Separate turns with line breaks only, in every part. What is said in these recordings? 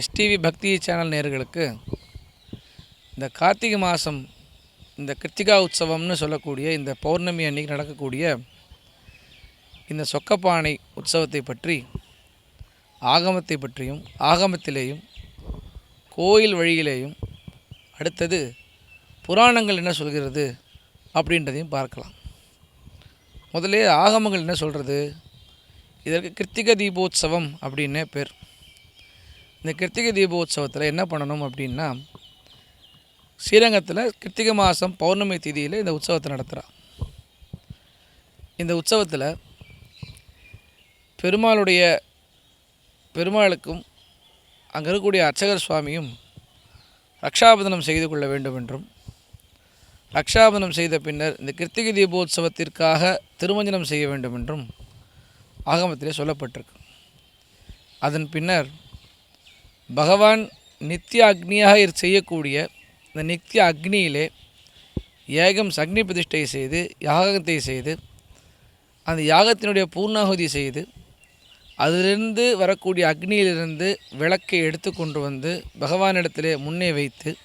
STV பக்தி channel நேயர்களுக்கு இந்த கார்த்திகை மாதம் இந்த கிருத்திகா உற்சவம்னு சொல்லக்கூடிய இந்த பௌர்ணமி அன்னைக்கு நடக்கக்கூடிய இந்த சொக்கப்பானை உற்சவத்தை பற்றி ஆகமத்தை பற்றியும் ஆகமத்திலேயும் கோயில் வழியிலேயும் அடுத்தது புராணங்கள் என்ன சொல்கிறது அப்படின்றதையும் பார்க்கலாம். முதலே ஆகமங்கள் என்ன சொல்கிறது? இதற்கு கிருத்திக தீபோத்சவம் அப்படின்னே பேர். இந்த கிருத்திகை தீபோத்சவத்தில் என்ன பண்ணணும் அப்படின்னா ஸ்ரீரங்கத்தில் கிருத்திகை மாதம் பௌர்ணமி திதியில் இந்த உற்சவத்தை நடத்துகிறான் இந்த உற்சவத்தில் பெருமாளுடைய பெருமாளுக்கும் அங்கே இருக்கக்கூடிய அர்ச்சகர் சுவாமியும் ரக்ஷாபந்தனம் செய்து கொள்ள வேண்டும் என்றும் ரக்ஷாபந்தனம் செய்த பின்னர் இந்த கிருத்திகை தீபோத்சவத்திற்காக திருமஞ்சனம் செய்ய வேண்டும் என்றும் ஆகமத்திலே சொல்லப்பட்டிருக்கு. அதன் பின்னர் பகவான் நித்திய அக்னியாக செய்யக்கூடிய இந்த நித்திய அக்னியிலே ஏகம் அக்னி பிரதிஷ்டை செய்து யாகத்தை செய்து அந்த யாகத்தினுடைய பூர்ணாகுதி செய்து அதிலிருந்து வரக்கூடிய அக்னியிலிருந்து விளக்கை எடுத்து கொண்டு வந்து பகவானிடத்திலே முன்னே வைத்து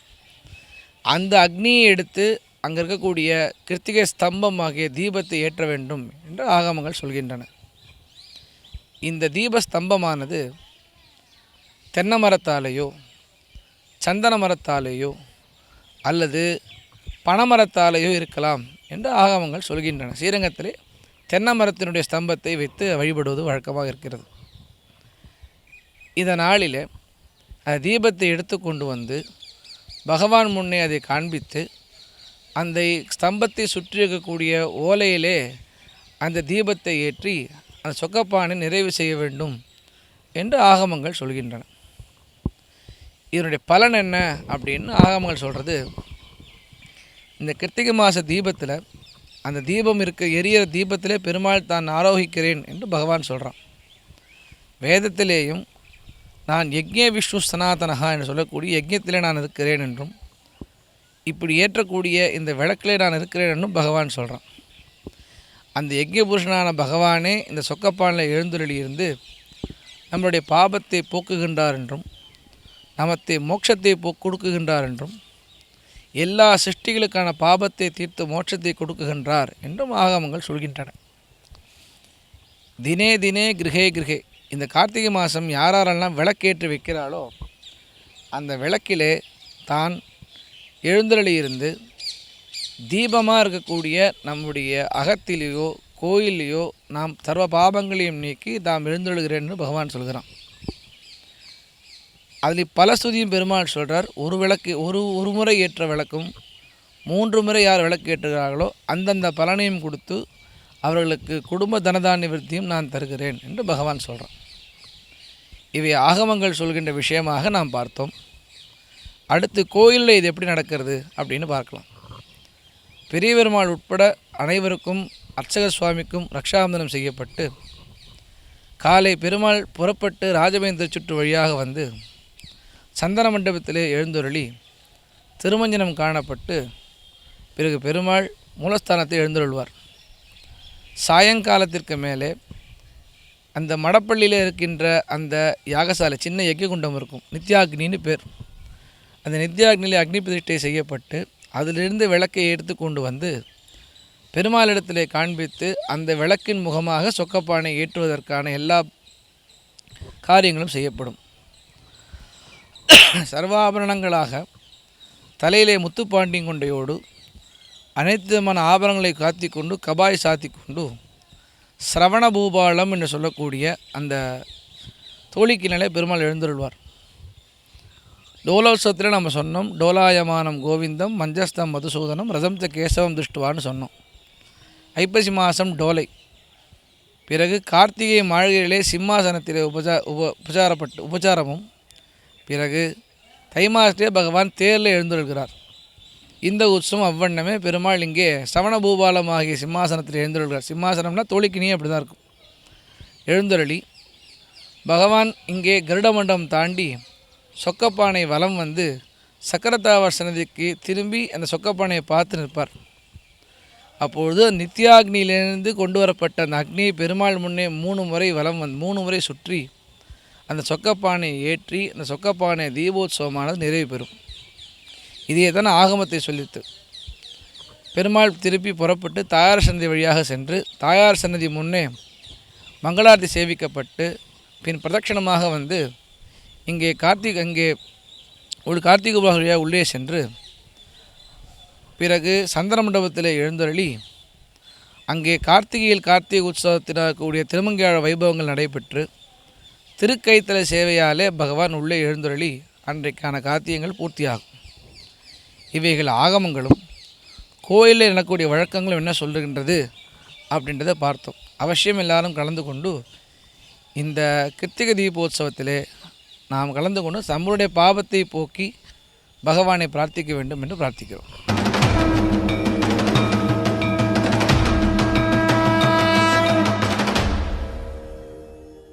அந்த அக்னியை எடுத்து அங்கே இருக்கக்கூடிய கிருத்திகை ஸ்தம்பம் ஆகிய தீபத்தை ஏற்ற வேண்டும் என்று ஆகமங்கள் சொல்கின்றன. இந்த தீப ஸ்தம்பமானது தென்னை மரத்தாலேயோ சந்தன மரத்தாலேயோ அல்லது பனைமரத்தாலேயோ இருக்கலாம் என்று ஆகமங்கள் சொல்கின்றன. ஸ்ரீரங்கத்திலே தென்னை மரத்தினுடைய ஸ்தம்பத்தை வைத்து வழிபடுவது வழக்கமாக இருக்கிறது. இந்த நாளில் தீபத்தை எடுத்து கொண்டு வந்து பகவான் முன்னே அதை காண்பித்து அந்த ஸ்தம்பத்தை சுற்றி இருக்கக்கூடிய ஓலையிலே அந்த தீபத்தை ஏற்றி அந்த சொக்கப்பானை நிறைவு செய்ய வேண்டும் என்று ஆகமங்கள் சொல்கின்றன. இதனுடைய பலன் என்ன அப்படின்னு ஆகமங்கள் சொல்கிறது இந்த கிருத்திகை மாத தீபத்தில் அந்த தீபம் இருக்க எரியிற தீபத்திலே பெருமாள் தான் ஆரோகிக்கிறேன் என்று பகவான் சொல்கிறான் வேதத்திலேயும் நான் யக்ஞ விஷ்ணு சனாதனகா என்று சொல்லக்கூடிய யஜ்யத்திலே நான் இருக்கிறேன் என்றும் இப்படி ஏற்றக்கூடிய இந்த விளக்கிலே நான் இருக்கிறேன் என்றும் பகவான் சொல்கிறான் அந்த யஜ்ய புருஷனான பகவானே இந்த சொக்கப்பானில் எழுந்துருளி இருந்து நம்மளுடைய பாபத்தை போக்குகின்றார் என்றும் நமத்தை மோட்சத்தை போ கொடுக்குகின்றார் என்றும் எல்லா சிருஷ்டிகளுக்கான பாபத்தை தீர்த்து மோட்சத்தை கொடுக்குகின்றார் என்றும் ஆகமங்கள் சொல்கின்றன. தினே தினே கிரகே கிரகே இந்த கார்த்திகை மாதம் யாரெல்லாம் விளக்கேற்றி வைக்கிறாளோ அந்த விளக்கிலே தான் எழுந்தருளியிருந்து தீபமாக இருக்கக்கூடிய நம்முடைய அகத்திலேயோ கோயிலையோ நாம் சர்வ பாபங்களையும் நீக்கி தாம் என்று பகவான் சொல்கிறான். அதில் பல ஸ்துதியும் பெருமாள் சொல்கிறார் ஒரு விளக்கு ஒரு ஒரு முறை ஏற்ற விளக்கும் மூன்று முறை யார் விளக்கு ஏற்றுகிறார்களோ அந்தந்த பலனையும் கொடுத்து அவர்களுக்கு குடும்ப தனதான விருத்தியும் நான் தருகிறேன் என்று பகவான் சொல்கிறான் இவை ஆகமங்கள் சொல்கின்ற விஷயமாக நாம் பார்த்தோம். அடுத்து கோயிலில் இது எப்படி நடக்கிறது அப்படின்னு பார்க்கலாம். பெரிய பெருமாள் உட்பட அனைவருக்கும் அர்ச்சக சுவாமிக்கும் ரக்ஷாபந்தனம் செய்யப்பட்டு காலை பெருமாள் புறப்பட்டு ராஜவேந்திர சுற்று வழியாக வந்து சந்தன மண்டபத்திலே எழுந்தருளி திருமஞ்சனம் காணப்பட்டு பிறகு பெருமாள் மூலஸ்தானத்தை எழுந்தருள்வார். சாயங்காலத்திற்கு மேலே அந்த மடப்பள்ளியில் இருக்கின்ற அந்த யாகசாலை சின்ன யக்கிகுண்டம் இருக்கும். நித்யாக்னின்னு பேர். அந்த நித்யாக்னியில் அக்னி பிரதிஷ்டை செய்யப்பட்டு அதிலிருந்து விளக்கை எடுத்து கொண்டு வந்து பெருமாளிடத்திலே காண்பித்து அந்த விளக்கின் முகமாக சொக்கப்பானை ஏற்றுவதற்கான எல்லா காரியங்களும் செய்யப்படும். சர்வாபரணங்களாக தலையிலே முத்துப்பாண்டியும் கொண்டையோடு அனைத்து விதமான ஆபரணங்களை காத்தி கொண்டு கபாய் சாத்தி கொண்டு சிரவண பூபாலம் என்று சொல்லக்கூடிய அந்த தோழிக்கினாலே பெருமாள் எழுந்தருள்வார். டோலோத்சவத்தில் நம்ம சொன்னோம் டோலாயமானம் கோவிந்தம் மஞ்சஸ்தம் மதுசூதனம் ரதம் கேசவம் திருஷ்டுவான்னு சொன்னோம். ஐப்பசி மாதம் டோலை. பிறகு கார்த்திகை மாளிகையிலே சிம்மாசனத்திலே உபசா உப உபச்சாரப்பட்டு உபச்சாரமும் பிறகு தை மாதத்திலே பகவான் தேரில் எழுந்தருள்கிறார். இந்த உற்சவம் அவ்வண்ணமே பெருமாள் இங்கே சவண பூபாலம் ஆகிய சிம்மாசனத்தில் எழுந்தருள்கிறார். சிம்மாசனம்னா தோழிக்கினியே அப்படி தான் இருக்கும். எழுந்தருளி பகவான் இங்கே கருட மண்டபம் தாண்டி சொக்கப்பானை வலம் வந்து சக்கரத்தாவர் சன்னதிக்கு திரும்பி அந்த சொக்கப்பானையை பார்த்து நிற்பார். அப்பொழுது நித்யாக்னியிலிருந்து கொண்டு வரப்பட்ட அந்த அக்னியை பெருமாள் முன்னே மூணு முறை வலம் வந்து மூணு முறை சுற்றி அந்த சொக்கப்பானை ஏற்றி அந்த சொக்கப்பானை தீபோத்சவமானது நிறைவு பெறும். இதே தான் ஆகமத்தை சொல்லித்து. பெருமாள் திருப்பி புறப்பட்டு தாயார் சன்னதி வழியாக சென்று தாயார் சன்னதி முன்னே மங்களாரதி சேவிக்கப்பட்டு பின் பிரதட்சணமாக வந்து இங்கே கார்த்திக் அங்கே ஒரு கார்த்திகை வழியாக உள்ளே சென்று பிறகு சந்திர மண்டபத்தில் எழுந்தருளி அங்கே கார்த்திகையில் கார்த்திகை உற்சவத்தினாக்கூடிய திருமங்கையாழ வைபவங்கள் நடைபெற்று திருக்கைத்தல சேவையாலே பகவான் உள்ளே எழுந்துருளி அன்றைக்கான காத்தியங்கள் பூர்த்தியாகும். இவைகள் ஆகமங்களும் கோயிலில் எனக்கூடிய வழக்கங்களும் என்ன சொல்லுகின்றது அப்படின்றத பார்த்தோம். அவசியம் எல்லாரும் கலந்து கொண்டு இந்த கிருத்திகை தீபோத்சவத்திலே நாம் கலந்து கொண்டு நம்மளுடைய பாவத்தை போக்கி பகவானை பிரார்த்திக்க வேண்டும் என்று பிரார்த்திக்கிறோம்.